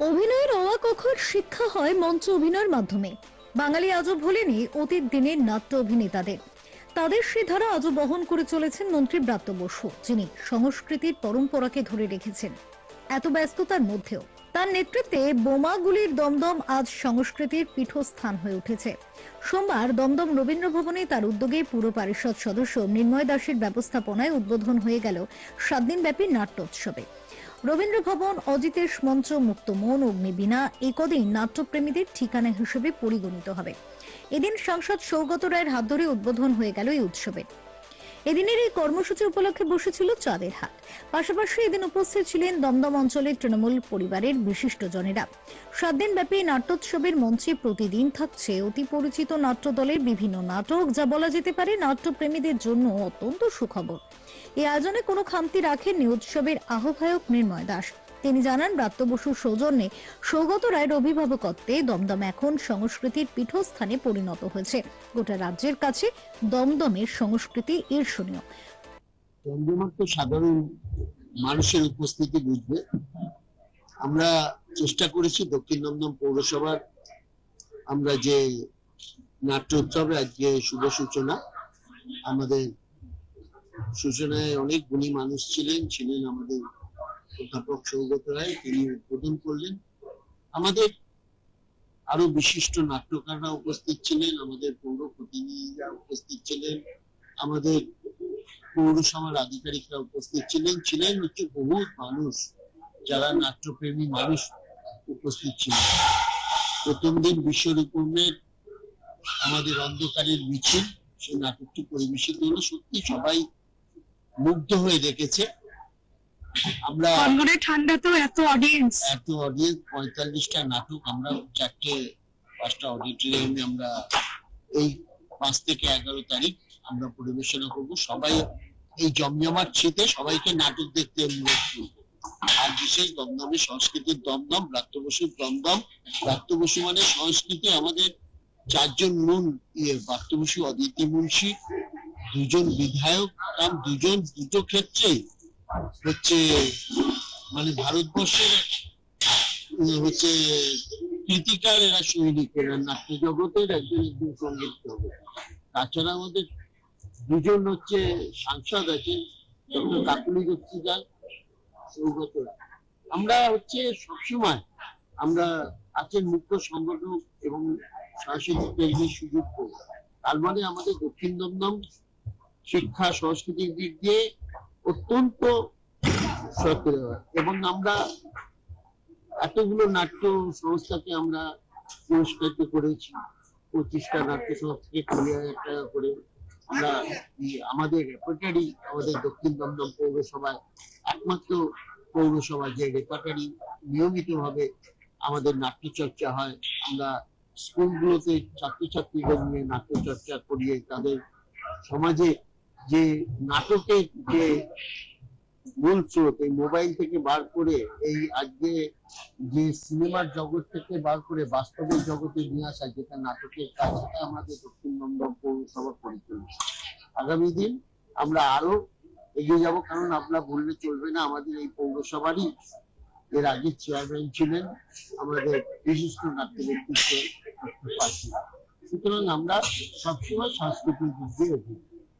অভিনয়ের অবাক অক্ষর শিক্ষা হয় মঞ্চ অভিনয়ের মাধ্যমে। বাঙালি আজও ভোলেনি অতীত দিনের নাট্য অভিনেতাদের। তাদের সে ধারা আজও বহন করে চলেছেন মন্ত্রী ব্রাত্য বসু, যিনি সংস্কৃতির পরম্পরাকে ধরে রেখেছেন। এত ব্যস্ততার মধ্যেও তার নেতৃত্বে বোমাগুলির দমদম আজ সংস্কৃতির পীঠস্থান হয়ে উঠেছে। সোমবার দমদম রবীন্দ্র ভবনে তার উদ্যোগে পুর পরিষদ সদস্য নির্ময় দাসের ব্যবস্থাপনায় উদ্বোধন হয়ে গেল সাত দিনব্যাপী নাট্যোৎসবে। রবীন্দ্র ভবন অজিতেশ মঞ্চ মুক্ত মন অগ্নিবীণা একদিন নাট্যপ্রেমীদের ঠিকানা হিসেবে পরিগণিত হবে। এদিন সাংসদ সৌগত রায়ের হাত ধরে উদ্বোধন হয়ে গেল এই উৎসবে। এদিনের এই কর্মসূচি উপলক্ষে বসেছিল চাঁদের হাট। পাশাপাশি এদিন উপস্থিত ছিলেন দমদম অঞ্চলের তৃণমূল পরিবারের বিশিষ্ট জনেরা সাত দিন ব্যাপী নাট্যোৎসবের মঞ্চে প্রতিদিন থাকছে অতি পরিচিত নাট্য দলের বিভিন্ন নাটক, যা বলা যেতে পারে নাট্যপ্রেমীদের জন্য অত্যন্ত সুখবর। এই আয়োজনে কোনো খামতি রাখেননি উৎসবের আহ্বায়ক নির্ময় দাস। তিনি জানান ব্রাত্য বসুর সৌজন্যে সৌগত রায়ের অভিভাবকত্বে দমদম এখন সংস্কৃতির পীঠস্থানে পরিণত হয়েছে। গোটা রাজ্যের কাছে দমদমের সংস্কৃতি ঈর্ষণীয়। দমদমার তো সাধারণ মানুষের উপস্থিতি বুঝবে। আমরা চেষ্টা করেছি দক্ষিণ দমদম পৌরসভার আমরা যে নাট্য উৎসবে আজকে শুভ সূচনা, আমাদের সূচনায় অনেক গুণী মানুষ ছিলেন ছিলেন আমাদের অধ্যাপক সৌগত রায়, তিনি উদ্বোধন করলেন। আমাদের আরও বিশিষ্ট নাট্যকাররা উপস্থিত ছিলেন, আমাদের পৌর প্রতিনিধিরা উপস্থিত ছিলেন, আমাদের পৌরসভার আধিকারিকরা উপস্থিত ছিলেন। ছিলেন হচ্ছে বহু মানুষ, যারা নাট্যপ্রেমী মানুষ উপস্থিত ছিলেন। প্রথম দিন বিশ্বরূপমের আমাদের অন্ধকারের মিছিল, সেই নাটকটি পরিবেশিত হলো। সত্যি সবাই মুগ্ধ হয়ে দেখেছে। আমরা ঠান্ডা তো এত অডিয়েন্স এত অডিয়েন্স পঁয়তাল্লিশটা নাটক আমরা চারটে পাঁচটা অডিটোরিয়ামে আমরা এই পাঁচ থেকে এগারো তারিখ আমরা পরিবেশনা করব। সবাই এই জমজমাট শীতে সবাইকে নাটক দেখতে অনুরোধ করব। আর বিশেষ দমদমের সংস্কৃতির দমদম ব্রাত্য বসুর দমদম। ব্রাত্য বসু মানে সংস্কৃতি আমাদের চারজন নুন ইয়ে ব্রাত্য বসু অদিতি মুন্সি দুজন বিধায়ক দুজন দুটো ক্ষেত্রে হচ্ছে মানে ভারতবর্ষের হচ্ছে, কৃতিকার এরা সৈনিক এরা নাট্য জগতের একজন একজন সংগীত জগৎ তাছাড়া আমাদের দুজন হচ্ছে সাংসদ আছেন, ডক্টর কাকুলি দত্তিদার, সৌগত আমরা হচ্ছে সবসময় আমরা আছেন মুখ্য সংগঠক এবং সাংস্কৃতিক কেন্দ্রের সুযোগ তার মানে আমাদের দক্ষিণ দমদম শিক্ষা, সংস্কৃতির দিক দিয়ে অত্যন্ত সক্রিয় এবং আমরা এতগুলো নাট্য সংস্থাকে আমরা পুরস্কৃত করেছি। পঁচিশটা নাট্য সংস্থাকে কুড়ি হাজার টাকা করে আমরা আমাদের রেপার্টারি, আমাদের দক্ষিণ দমদম পৌরসভায় একমাত্র পৌরসভা যে রেপার্টারি নিয়মিত ভাবে আমাদের নাট্য চর্চা হয়। আমরা স্কুলগুলোতে ছাত্রছাত্রীদের নিয়ে নাট্য চর্চা করিয়ে তাদের সমাজে যে নাটকের যে মূল স্রোত, এই মোবাইল থেকে বার করে এই আজকে যে সিনেমার জগৎ থেকে বার করে বাস্তবের জগতে নিয়ে আসা যেটা নাটকের কাজ, সেটা আমাদের দক্ষিণ দমদম পৌরসভা করে চলেছে। আগামী দিন আমরা আরও এগিয়ে যাব, কারণ আমরা বললে চলবে না, আমাদের এই পৌরসভারই এর আগে চেয়ারম্যান ছিলেন, আমাদের বিশিষ্ট নাট্য ব্যক্তিত্ব সুতরাং আমরা সবসময় সাংস্কৃতিক দিক দিয়ে